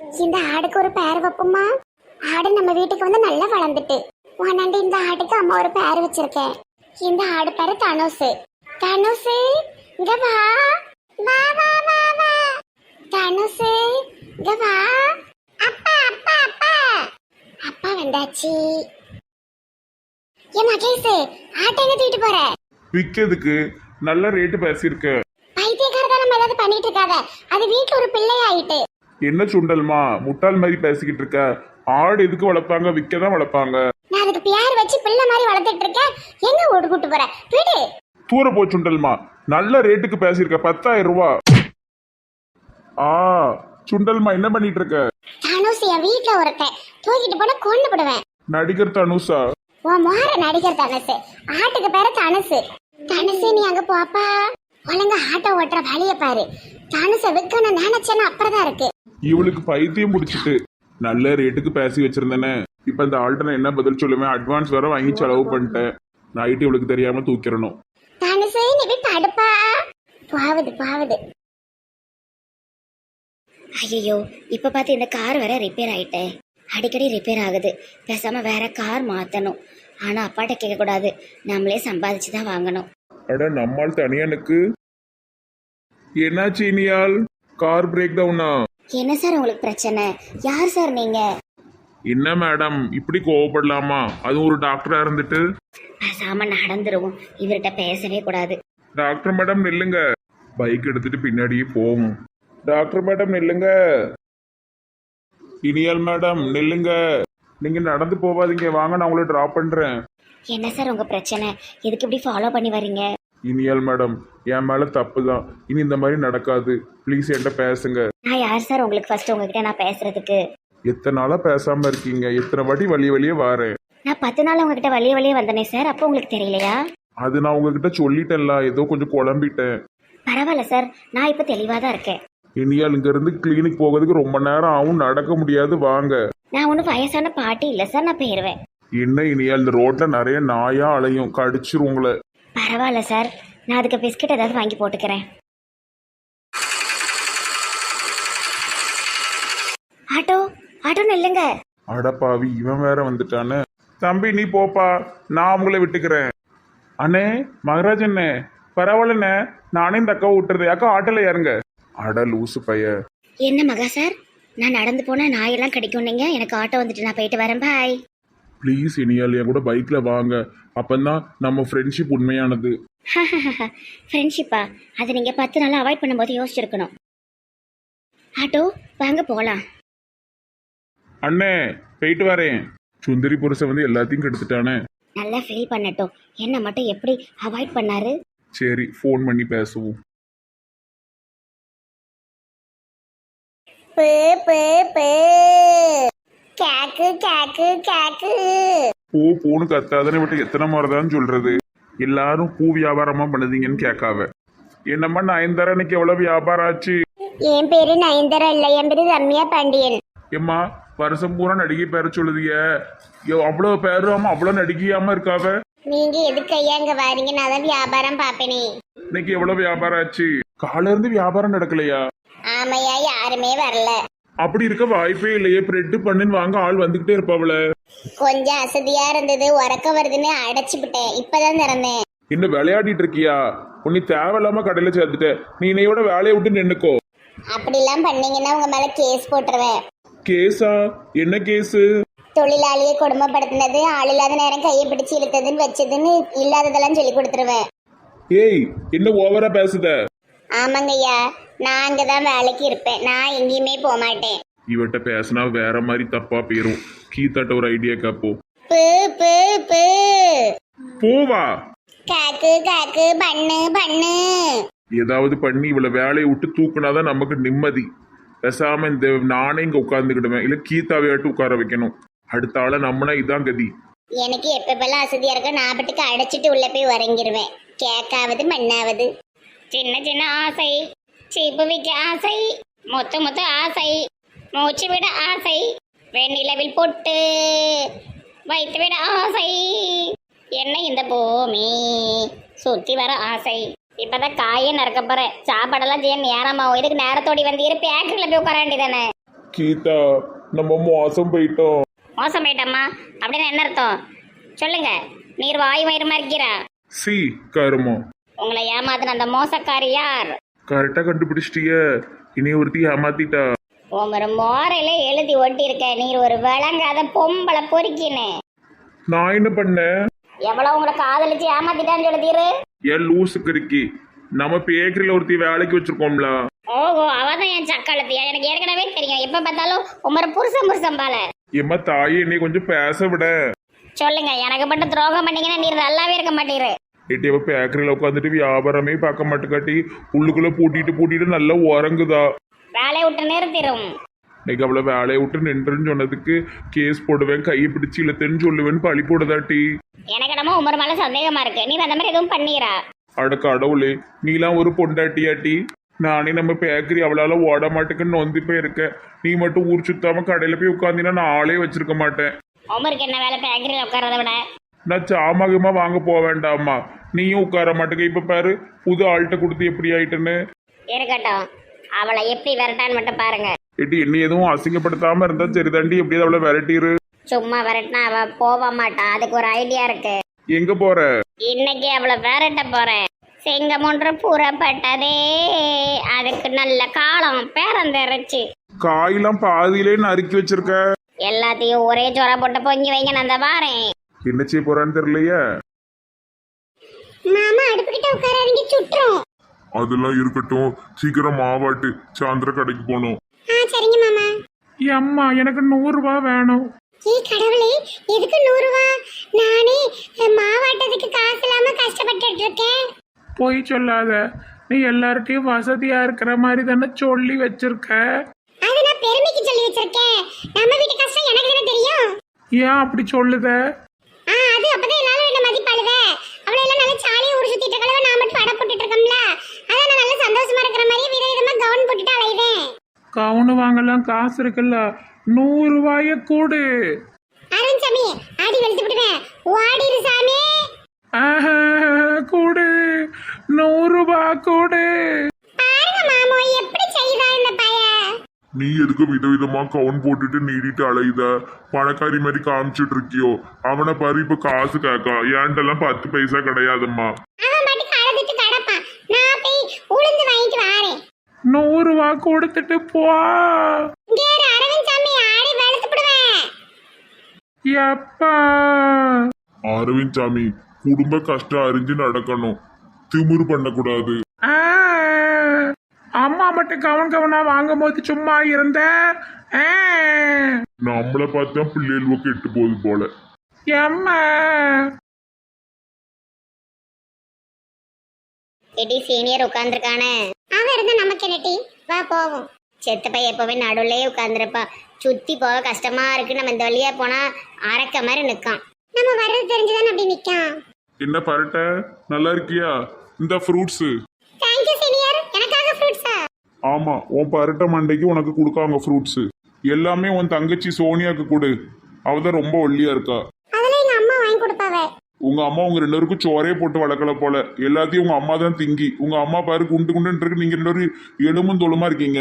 இந்த ஆடுக்கு ஒரு பேர் வைப்போமா ஆடு நம்ம வீட்டுக்கு வந்து நல்லா வளர்ந்துட்டு. உன்னாண்டு இந்த ஆடுக்கு அம்மா ஒரு பேர் வச்சிருக்கேன். இந்த ஆடு பேரு தனுசு. தனுசு இங்க வா. வா வா வா வா. தனுசு இங்க வா. அப்பா அப்பா அப்பா. அப்பா வந்தாச்சு. ஏ மகேஷ் ஆட்டை எங்க தூக்கிட்டு போற? விற்கிறதுக்கு நல்ல ரேட்டு பேசியிருக்க. பைத்தியக்காரதான் நம்ம ஏதாவது பண்ணிட்டு இருக்காத. அது வீட்டுல ஒரு பிள்ளை ஆயிட்டு என்ன சுண்டல்மா? முட்டாள் மாதிரி பேசிக்கிட்டு இருக்க. ஆடு எதுக்கு வளர்ப்பாங்க? விற்க தான் வளர்ப்பாங்க. நான் அதுக்கு பேர் வச்சு பிள்ளை மாதிரி வளர்த்துட்டு இருக்கேன். எங்க ஓடு கூட்டு போற வீடு. தூர போ சுண்டல்மா. நல்ல ரேட்டுக்கு பேசியிருக்க. பத்தாயிரம் ரூபா. ஆ சுண்டல்மா என்ன பண்ணிட்டு இருக்க? தனுசு என் வீட்டுல ஒருத்தன். தூக்கிட்டு போனா கொண்டு போடுவேன். நடிகர் தனுஷா? உன் மாற நடிகர் தனுசு ஆட்டுக்கு பேரு தனுசு தனுசு நீ அங்க போப்பா ஒழுங்கா ஆட்டோ ஓட்டுற வழிய பாரு. தனுசை விற்கணும் நினைச்சேன்னா அப்புறம் இருக்கு. இவளுக்கு பைத்தியம் பிடிச்சிட்டு. நல்ல ரேட்டுக்கு பேசி வச்சிருந்தேனே. இப்ப இந்த ஆள்கிட்ட நான் என்ன பதில் சொல்லுவேன்? அட்வான்ஸ் வேற வாங்கி செலவு பண்ணிட்டேன். நைட்டு இவளுக்கு தெரியாம தூக்கிடணும். தனுசு நீ போய் படுப்பா. பாவுது பாவுது. ஐயோ இப்போ பார்த்து இந்த கார் வேற ரிப்பேர் ஆயிட்டே. அடிக்கடி ரிப்பேர் ஆகுது. பேசாம வேற கார் மாற்றணும் ஆனால் அப்பாட்ட கேட்கக்கூடாது. நம்மளே சம்பாதிச்சு தான் வாங்கணும். அட நம்மால் தனியானுக்கு என்னாச்சு இனியால்? கார் பிரேக் டவுனா என்ன சார் உங்களுக்கு பிரச்சனை? யார் சார் நீங்க? என்ன மேடம் இப்படி கோவப்படலாமா? அதுவும் ஒரு டாக்டரா இருந்துட்டு? பேசாம நடந்துருவோம். இவர்கிட்ட பேசவே கூடாது. டாக்டர் மேடம் நில்லுங்க. பைக் எடுத்துட்டு பின்னாடியே போவோம். டாக்டர் மேடம் நில்லுங்க. இனியால் மேடம் நில்லுங்க. நீங்க நடந்து போவாதீங்க. வாங்க நான் உங்களை டிராப் பண்றேன். என்ன சார் உங்க பிரச்சனை? எதுக்கு இப்படி ஃபாலோ பண்ணி வர்றீங்க? இனியால் மேடம் என் மேல தப்பு தான் இனி இந்த மாதிரி நடக்காது. ப்ளீஸ் என்கிட்ட பேசுங்க. நான் யார் சார் உங்களுக்கு ஃபர்ஸ்ட் உங்ககிட்ட நான் பேசுறதுக்கு? எத்தனை நாளா பேசாம இருக்கீங்க? எத்தனை வாட்டி வழி வழியே வாரேன். நான் பத்து நாள் உங்ககிட்ட வழிய வழியே வந்தனே சார். அப்போ உங்களுக்கு தெரியலையா? அது நான் உங்ககிட்ட சொல்லிட்டேன்ல. ஏதோ கொஞ்சம் குழம்பிட்டேன். பரவாயில்ல சார். நான் இப்போ தெளிவாக தான் இருக்கேன். இனியால் இங்க இருந்து கிளினிக் போகிறதுக்கு ரொம்ப நேரம் ஆகும். நடக்க முடியாது. வாங்க. நான் ஒன்றும் வயசான பாட்டி இல்லை சார். நான் போயிடுவேன் என்ன இனியால்? இந்த ரோட்ல நிறைய நாயா அலையும். கடிச்சிரும் உங்களை. பரவாயில்ல சார். நான் அதுக்கு பிஸ்கட் ஏதாவது வாங்கி போட்டுக்கிறேன். ஆட்டோ ஆட்டோ நில்லுங்க. அடப்பாவி இவன் வேற வந்துட்டானே. தம்பி நீ போப்பா. நான் உங்களை விட்டுக்கிறேன். அண்ணே மகராஜ் அண்ணே. பரவாயில்லண்ணே நானே இந்த அக்காவை விட்டுறது. அக்கா ஆட்டோல இறங்க அட லூசு பைய. என்ன மகா சார்? நான் நடந்து போனால் நாயெல்லாம் கிடைக்கும் நீங்க எனக்கு ஆட்டோ வந்துட்டு நான் போயிட்டு வரேன். பாய் ப்ளீஸ் இனியால் என் கூட பைக்ல வாங்க. அப்பந்தான் நம்ம ஃப்ரெண்ட்ஷிப் உண்மையானது. ஃப்ரெண்ட்ஷிப்பா அதை நீங்கள் பத்து நாள் அவாய்ட் பண்ணும்போது யோசிச்சிருக்கணும். ஆட்டோ வாங்க போகலாம். அண்ணே போயிட்டு வரேன். சுந்தரி புருஷன் வந்து எல்லாத்தையும் கெடுத்துட்டானே. நல்லா ஃபீல் பண்ணட்டும். என்ன மட்டும் எப்படி அவாய்ட் பண்ணாரு? சரி ஃபோன் பண்ணி பேசுவோம். பு பு பு. கேக்கு கேக்கு கேக்கு. பூ பூன்னு கத்தாதனை விட்டு எத்தனை முறை தான் சொல்றது? எல்லாரும் பூ வியாபாரமா பண்ணுதீங்கன்னு கேட்காவ என்னம்மா நயன்தாரா இன்னைக்கு எவ்வளவு வியாபாரம் ஆச்சு? என் பேரு நயன்தரா இல்ல என் பேரு ரம்யா பாண்டியன். ஏம்மா வருஷம் பூரா நடிகை பேர சொல்லுதிய. அவ்வளவு பேருமா அவ்வளவு நடிகையாம இருக்காவ நீங்க எதுக்கு ஐயா இங்க வாரீங்க? நான் தான் வியாபாரம் பாப்பேனே இன்னைக்கு எவ்வளவு வியாபாரம் ஆச்சு? காலையில இருந்து வியாபாரம் நடக்கலையா? ஆமையா யாருமே வரல. அப்படி இருக்க வாய்ப்பே இல்லையே. பிரெட் பண்ணுன்னு வாங்க ஆள் வந்துகிட்டே இருப்பாவல கொஞ்சம் அசதியா இருந்தது. உறக்க வருதுன்னு அடைச்சு விட்டேன் இப்பதான் திறந்தேன். என்ன விளையாடிட்டு இருக்கியா? உன்னை தேவையில்லாம கடையில சேர்த்துட்ட நீ இன்னையோட வேலையை விட்டு நின்னுக்கோ. அப்படிலாம் பண்ணீங்கன்னா உங்க மேல கேஸ் போட்டுருவேன். கேஸா? என்ன கேஸு? தொழிலாளியை கொடுமைப்படுத்தினது ஆள் இல்லாத நேரம் கையை பிடிச்சு இழுத்ததுன்னு வச்சதுன்னு இல்லாததெல்லாம் சொல்லி கொடுத்துருவேன். ஏய் என்ன ஓவரா பேசுத? ஆமாங்கய்யா நான் அங்கதான் வேலைக்கு இருப்பேன். நான் எங்கேயுமே போக மாட்டேன் இவட்ட பேசினா வேற மாதிரி தப்பா போயிரும். கீத்தாட்ட ஒரு ஐடியா கேப்போ பு பு பு. போவா. காக்கு காக்கு பண்ணு பண்ணு. ஏதாவது பண்ணி இவளை வேலையை விட்டு தூக்குனாதான் நமக்கு நிம்மதி. பேசாம இந்த நானே இங்க உட்கார்ந்துக்கிடுவேன். இல்ல கீதாவையாட்டு உட்கார வைக்கணும். அடுத்த ஆளை நம்மனா இதான் கதி. எனக்கு எப்பப்பெல்லாம் அசதியா இருக்கோ நான் பாட்டுக்கு அடைச்சிட்டு உள்ள போய் உறங்கிருவேன். கேக்காவது மண்ணாவது. சின்ன சின்ன ஆசை. சீப்பு வைக்க ஆசை. மொத்த மொத்த ஆசை. மூச்சு விட ஆசை. வெண்ணிலவில் பொட்டு. வைத்து விட ஆசை. என்ன இந்த பூமி? சுத்தி வர ஆசை. இப்பதான் காயே நறுக்க போறேன். சாப்பாடெல்லாம் செய்ய நேரமாகும் இதுக்கு நேரத்தோடி வந்து இரு பேக்கரியில் போய் உட்கார வேண்டியதானே கீதா நம்ம மோசம் போயிட்டோம். மோசம் போயிட்டம்மா அப்படின்னு என்ன அர்த்தம்? சொல்லுங்க. நீர் வாய் வயிறுமா இருக்கிறா சி கருமம். உங்களை ஏமாத்தின அந்த மோசக்காரி யார்? கரெக்டா கண்டுபிடிச்சிட்டிய. இனி ஒருத்தி ஏமாத்திட்டா. உன் ஒரு மோரையில எழுதி ஒட்டி இருக்க நீர் ஒரு விளங்காத பொம்பளை பொறுக்கின்னு. நான் என்ன பண்ணேன்? எவ்வளவு உங்களை காதலிச்சு ஏமாத்திட்டான்னு சொல்லுதீரு. ஏன் லூசுக்கு இருக்கி நம்ம பேக்கரியில் ஒருத்தி வேலைக்கு வச்சிருக்கோம்ல. ஓஹோ அவதான் என் சக்காலத்தியா? எனக்கு ஏற்கனவே தெரியும். எப்ப பார்த்தாலும் உமர புருஷன் புருஷன் பால. எம்மா தாயே என்னை கொஞ்சம் பேச விட. சொல்லுங்க எனக்கு மட்டும் துரோகம் பண்ணீங்கன்னா நீர் நல்லாவே இருக்க மாட்டீரு. எட்டி அவ பேக்கரியில் உட்காந்துட்டு வியாபாரமே பார்க்க மாட்டேக்காட்டி உள்ளுக்குள்ள பூட்டிட்டு பூட்டிட்டு நல்லா உறங்குதா வேலையை விட்டு நிறுத்திடும் இன்னைக்கு அவளை வேலையை விட்டு நின்றுன்னு சொன்னதுக்கு கேஸ் போடுவேன் கையை பிடிச்சி இழுத்துன்னு சொல்லுவேன் பழி போடுதாட்டி எனக்கு என்னமோ உமர் மேல சந்தேகமா இருக்கு நீர் அந்த மாதிரி எதுவும் பண்ணீரா அட கடவுளே நீலாம் ஒரு பொண்டாட்டியாட்டி நானே நம்ம பேக்கரி அவளால ஓட மாட்டேக்குன்னு நொந்து போயிருக்க நீ மட்டும் ஊர் சுத்தாம கடையில போய் உட்காந்தினா நான் ஆளே வச்சிருக்க மாட்டேன் உமருக்கு என்ன வேலை பேக்கரியில் உட்காரத விட நான் சாமகமா வாங்க போக வேண்டாமா நீயும் உட்கார மாட்டேங்க. இப்ப பாரு புது ஆள்கிட்ட கொடுத்து எப்படி ஆயிட்டுன்னு. இருக்கட்டும். அவளை எப்படி விரட்டான்னு மட்டும் பாருங்க. எட்டி என்ன எதுவும் அசிங்கப்படுத்தாம இருந்தா சரிதாண்டி எப்படியாவது அவளை விரட்டிரு. சும்மா விரட்டினா அவ போக மாட்டா. அதுக்கு ஒரு ஐடியா இருக்கு. எங்க போற? இன்னைக்கு அவளை விரட்ட போறேன். சிங்கம் ஒன்று புறப்பட்டதே. அதுக்கு நல்ல காலம் பேரந்தரிச்சு காயெல்லாம் பாதியிலே நறுக்கி வச்சிருக்க. எல்லாத்தையும் ஒரே ஜொர போட்டு பொங்கி வைங்க நான் அந்த வாரேன். என்ன செய்ய போறான்னு தெரியலையே. மாமா அடுப்புக்கிட்ட உட்காராதீங்க சுட்டுரும். அதெல்லாம் இருக்கட்டும். சீக்கிரம் மாவாட்டு சாயந்தர கடைக்கு போகணும். ஆ சரிங்க மாமா. அம்மா எனக்கு நூறு ரூபாய் வேணும். ஏ கடவுளே எதுக்கு நூறு ரூபா நானே மாவாட்டத்துக்கு காசு இல்லாம கஷ்டப்பட்டுட்டு இருக்கேன். போய் சொல்லாத. நீ எல்லார்ட்டையும் வசதியா இருக்கிற மாதிரி தானே சொல்லி வச்சிருக்க. அது நான் பெருமைக்கு சொல்லி வச்சிருக்கேன். நம்ம வீட்டு கஷ்டம் எனக்கு தானே தெரியும். ஏன் அப்படி சொல்லுத? ஆ அது அப்பதான் எல்லாரும் என்ன மதிப்பாளுவ அவளை எல்லாம் நல்லா சாலியா ஊர் சுத்திட்டு இருக்களவ நான் மட்டும் அடை போட்டுட்டு இருக்கோம்ல அதான் நான் நல்லா சந்தோஷமா இருக்கிற மாதிரி வித விதமா கவுன் போட்டுட்டு அலைவேன் கவுனு வாங்கலாம் காசு இருக்குல்ல. நூறு ரூபாய கூடு. அருண் சாமி ஆடி வெளுத்து விடுவேன். ஓடிரு சாமி. ஆஹா, கூடு. நூறு ரூபாய் கூடு. நீ எதுக்கு விதவிதமா கவுன் போட்டுட்டு நீடிட்டு அலையுத? பணக்காரி மாதிரி காமிச்சிட்டு இருக்கியோ. அவனை பாரு இப்ப காசு கேக்கா ஏன்ட்டெல்லாம் பத்து பைசா கிடையாதும்மா அவன் பாட்டுக்கு அழுதுட்டு கிடப்பான் நான் போய் உளுந்து வாங்கிட்டு வாரேன் நூறு ரூபாய் கொடுத்துட்டு போ. எப்பா. அரவிந்த் சாமி குடும்ப கஷ்டம் அறிஞ்சு நடக்கணும். திமிரு பண்ணக்கூடாது. அம்மா மட்டும் கவன் கவனா வாங்கும் போது சும்மா இருந்த? நம்மளை பார்த்தா பிள்ளைகளுக்கு கெட்டு போகுது போல. எம்மா. எடி சீனியர் உட்காந்துருக்கானே இருந்தா நமக்கு என்னடி வா போவோம். செத்த பையன் எப்பவுமே நடுவுலயே உட்காந்துருப்பா சுத்தி போக கஷ்டமா இருக்கு. நம்ம இந்த வழியா போனா அரக்க மாதிரி நிக்கான் நம்ம வர்றது தெரிஞ்சுதானே அப்படி நிக்கான் என்ன பரட்ட? நல்லா இருக்கியா? இந்த ஃப்ரூட்ஸு தேங்க்யூ சீனியர் எனக்காக ஃப்ரூட்ஸா ஆமா உன் பரட்ட மண்டைக்கு உனக்கு கொடுக்காங்க ஃப்ரூட்ஸு எல்லாமே உன் தங்கச்சி சோனியாக்கு கொடு. அவ தான் ரொம்ப ஒல்லியா இருக்கா. அதெல்லாம் எங்க அம்மா வாங்கி கொடுப்பாவ. உங்க அம்மா உங்க ரெண்டு பேருக்கும் சோறே போட்டு வளர்க்கல போல. எல்லாத்தையும் உங்க அம்மா தான் திங்கி. உங்க அம்மா பாரு குண்டு குண்டுன்னு இருக்கு. நீங்க ரெண்டு பேரும் எலும்பும் தோலுமா இருக்கீங்க.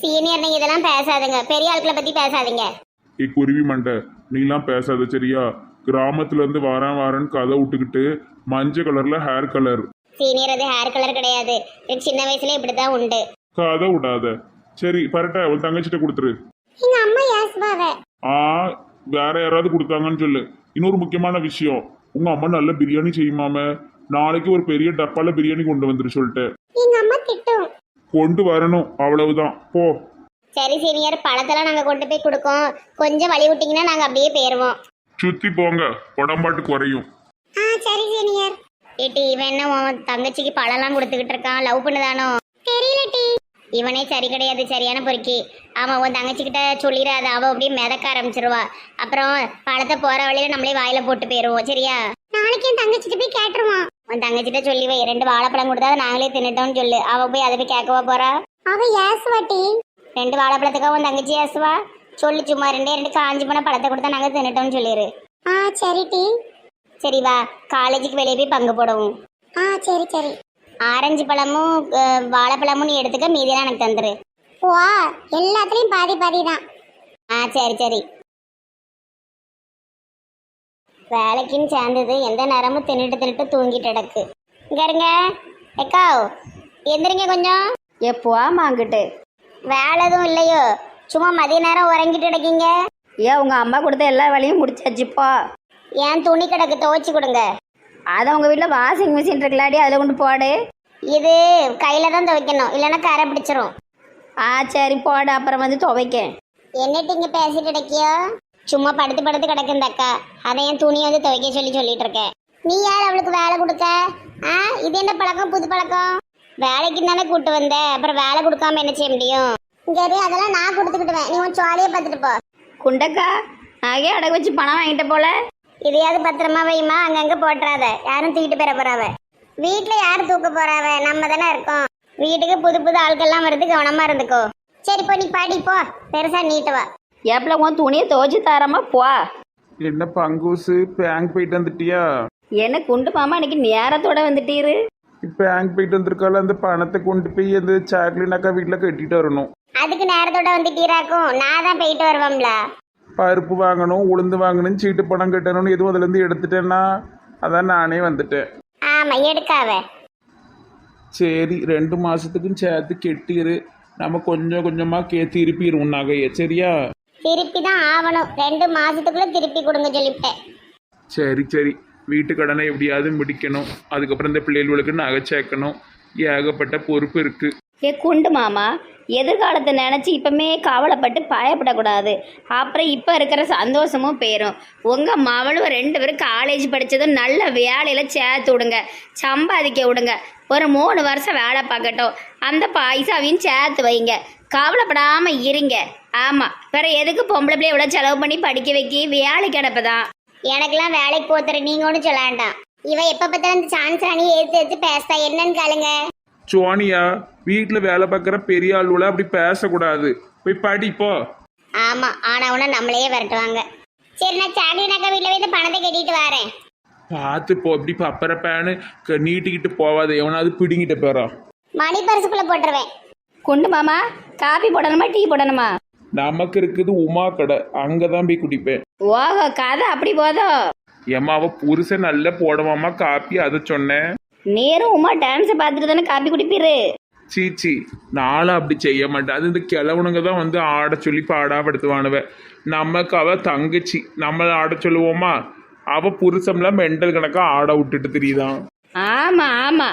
சீனியர் நீங்க இதெல்லாம் பேசாதீங்க. பெரிய ஆட்களை பத்தி பேசாதீங்க. ஏ குருவி மண்டை நீலாம் பேசாத சரியா? கிராமத்துல இருந்து வாரேன் வாரேன்னு கதை விட்டுக்கிட்டு மஞ்சள் கலர்ல ஹேர் கலர் சீனியர் அது ஹேர் கலர் கிடையாது. இது சின்ன வயசுல இப்படிதான் உண்டு. கதை விடாத. சரி பரட்ட உன் தங்கச்சிட்ட கொடுத்துரு. எங்க அம்மா ஏசுவாவ ஆ வேற யாராவது கொடுத்தாங்கன்னு சொல்லு. இன்னொரு முக்கியமான விஷயம். உங்க அம்மா நல்ல பிரியாணி செய்யுமாம? நாளைக்கு ஒரு பெரிய டப்பால பிரியாணி கொண்டு வந்துரு சொல்லிட்டு. எங்க அம்மா திட்டும். கொண்டு வரணும் அவ்வளவுதான். போ. சரி சீனியர் பழத்தெல்லாம் நாங்க கொண்டு போய் கொடுக்கோம். கொஞ்சம் வழி விட்டீங்கன்னா நாங்க அப்படியே போயிருவோம். சுத்தி போங்க உடம்பாட்டு குறையும். ஆ சரி சீனியர். ஏட்டி இவன் என்ன உன் தங்கச்சிக்கு பழம்லாம் கொடுத்துக்கிட்டு இருக்கான். லவ் பண்ணுதானோ? தெரியல டி. இவனே சரி கிடையாது சரியான பொறுக்கி. ஆமா உன் தங்கச்சி கிட்ட சொல்லிடாத அவ அப்படியே மிதக்க ஆரம்பிச்சிருவா. அப்புறம் பழத்தை போற வழியில நம்மளே வாயில போட்டு போயிருவோம் சரியா? நாளைக்கு என் தங்கச்சிட்ட போய் கேட்டுருவான். உன் தங்கச்சிட்ட சொல்லி வை ரெண்டு வாழைப்பழம் கொடுத்தா அதை நாங்களே தின்னுட்டோம்னு சொல்லு. அவ போய் அதை போய் கேட்கவா போறா? அவ ஏசுவா டி? ரெண்டு வாழைப்பழத்துக்கா உன் தங்கச்சி ஏசுவா? சொல்லு சும்மா ரெண்டே ரெண்டு காஞ்சி போன பழத்தை கொடுத்தா நாங்க தின்னுட்டோம்னு சொல்லிடு ஆ சரி டி. சரி வா. காலேஜுக்கு வெளியே போய் பங்கு போடுவோம். ஆ சரி சரி. ஆரஞ்சு பழமும் வாழைப்பழமும் நீ எடுத்துக்க மீதியெல்லாம் எனக்கு தந்துரு. போ எல்லாத்துலயும் பாதி பாதி தான் ஆ சரி சரி. வேலைக்குன்னு சேர்ந்தது எந்த நேரமும் தின்னுட்டு தின்னுட்டு தூங்கிட்டு கிடக்கு. இங்க இருங்க. எக்காவ் எந்திரிங்க கொஞ்சம். எப்போவா மாங்கிட்டு வேலை எதுவும் இல்லையோ? சும்மா மதிய நேரம் உறங்கிட்டு கிடக்கீங்க. ஏன் உங்க அம்மா கொடுத்த எல்லா வேலையும் முடிச்சாச்சுப்பா. ஏன் துணி கிடக்கு துவைச்சு கொடுங்க. அதை உங்க வீட்டில் வாஷிங் மிஷின் இருக்கலாடி அதில் கொண்டு போடு. இது கையில தான் துவைக்கணும். இல்லைன்னா கரை பிடிச்சிரும். ஆ சரி போடு. அப்புறம் வந்து துவைக்க. என்னட்டு இங்க பேசிட்டு கிடக்கியோ? சும்மா படுத்து படுத்து கிடக்கு இந்த அக்கா. அதை என் துணியை வந்து துவைக்க சொல்லி சொல்லிட்டு இருக்கேன். நீ யார் அவளுக்கு வேலை கொடுக்க? ஆ இது என்ன பழக்கம்? புது பழக்கம்? வேலைக்கு தானே கூட்டு வந்த. அப்புறம் வேலை கொடுக்காம என்ன செய்ய முடியும்? இரு, அதெல்லாம் நான் கொடுத்துக்கிட்டுவேன் நீ உன் சுவாலியை பார்த்துட்டு போ. குண்டக்கா நகையை அடகு வச்சு பணம் வாங்கிட்ட போல? இதையாவது பத்திரமா வைமா அங்கங்க போட்டுறாத. யாரும் தூக்கிட்டு போயிட போறாவ. வீட்டுல யார் தூக்க போறாவ? நம்ம தானே இருக்கோம். வீட்டுக்கு புது புது ஆட்கள்லாம் வருது கவனமா இருந்துக்கோ. சரி போ நீ பாடி போ. பெருசா நீட்டுவா எப்பல உன் துணியை துவைச்சு தரமா போ. என்ன பங்கூசு? பேங்க் போயிட்டு வந்துட்டியா? என்ன குண்டு மாமா இன்னைக்கு நேரத்தோட வந்துட்டீரு? பேங்க் போயிட்டு வந்திருக்கால அந்த பணத்தை கொண்டு போய் அந்த சாக்லின் அக்கா வீட்டில் கட்டிட்டு வரணும். அதுக்கு நேரத்தோட வந்துட்டீராக்கும். நான் தான் போயிட்டு வருவோம்ல. பருப்பு வாங்கணும் உளுந்து வாங்கணும் சீட்டு பணம் கட்டணும்னு எதுவும் அதுலேருந்து எடுத்துட்டேன்னா அதான் நானே வந்துட்டேன். ஆமா சரி ரெண்டு மாசத்துக்கும் சேர்த்து கெட்டிரு. நம்ம கொஞ்சம் கொஞ்சமா கே திருப்பிடுவோம் நகையை சரியா? திருப்பி தான் ஆகணும் ரெண்டு மாசத்துக்குள்ள திருப்பி கொடுங்க சொல்லிவிட்டேன். சரி சரி. வீட்டு கடனை எப்படியாவது முடிக்கணும். அதுக்கப்புறம் இந்த பிள்ளைகளுக்கு நகை சேர்க்கணும். ஏகப்பட்ட பொறுப்பு இருக்கு. ஏ குண்டு மாமா. எதிர்காலத்தை நினச்சி இப்பமே கவலைப்பட்டு பயப்படக்கூடாது. அப்புறம் இப்போ இருக்கிற சந்தோஷமும் போயிடும் உங்கள் மவளும் ரெண்டு பேரும் காலேஜ் படித்ததும் நல்ல வேலையில் சேர்த்து விடுங்க. சம்பாதிக்க விடுங்க. ஒரு மூணு வருஷம் வேலை பார்க்கட்டும். அந்த பைசாவையும் சேர்த்து வைங்க. கவலைப்படாமல் இருங்க. ஆமாம் வேற எதுக்கு பொம்பளை பிள்ளை இவ்வளோ செலவு பண்ணி படிக்க வைக்கி வேலை கிடப்பதான் எனக்கெல்லாம் வேலைக்கு போத்துற நீங்க ஒன்றும் சொல்ல வேண்டாம் இவ எப்ப பார்த்தாலும் இந்த சான்ஸ் அணி எடுத்து எடுத்து பேசுதா என்னன்னு கேளுங்க. சோனியா வீட்டில் வேலை பார்க்குற பெரிய ஆளுல அப்படி பேசக்கூடாது. போய் படிப்போ ஆமா ஆனா உன நம்மளையே விரட்டுவாங்க. சரி நான் சாக்லேட் அக்கா வீட்டுல போய் பணத்தை கட்டிட்டு வரேன். பார்த்து போ இப்படி பப்பர பேனு க- நீட்டிக்கிட்டு போவாது. எவனாவது பிடிங்கிட்டு போறான் மணி பரிசுக்குள்ள போட்டுருவேன். குண்டு மாமா காபி போடணுமா டீ போடணுமா? நமக்கு இருக்குது உமா கடை. அங்கே தான் போய் குடிப்பேன். ஓஹோ கதை அப்படி போதும் ஏம்மா அவ புருஷன் நல்லா போடுவாமா காப்பி அதை சொன்னேன். நேரும் உமா டான்ஸை பார்த்துட்டு தானே காப்பி குடிப்பீரு. சீச்சி நானும் அப்படி செய்ய மாட்டேன். அது இந்த கிழவனுங்க தான் வந்து ஆட சொல்லி பாடாப்படுத்துவானுவ. நமக்கு அவ தங்கச்சி. நம்ம ஆட சொல்லுவோமா? அவ புருஷம்லாம் மெண்டல் கணக்காக ஆட விட்டுட்டு தெரியுதான் ஆமா ஆமா.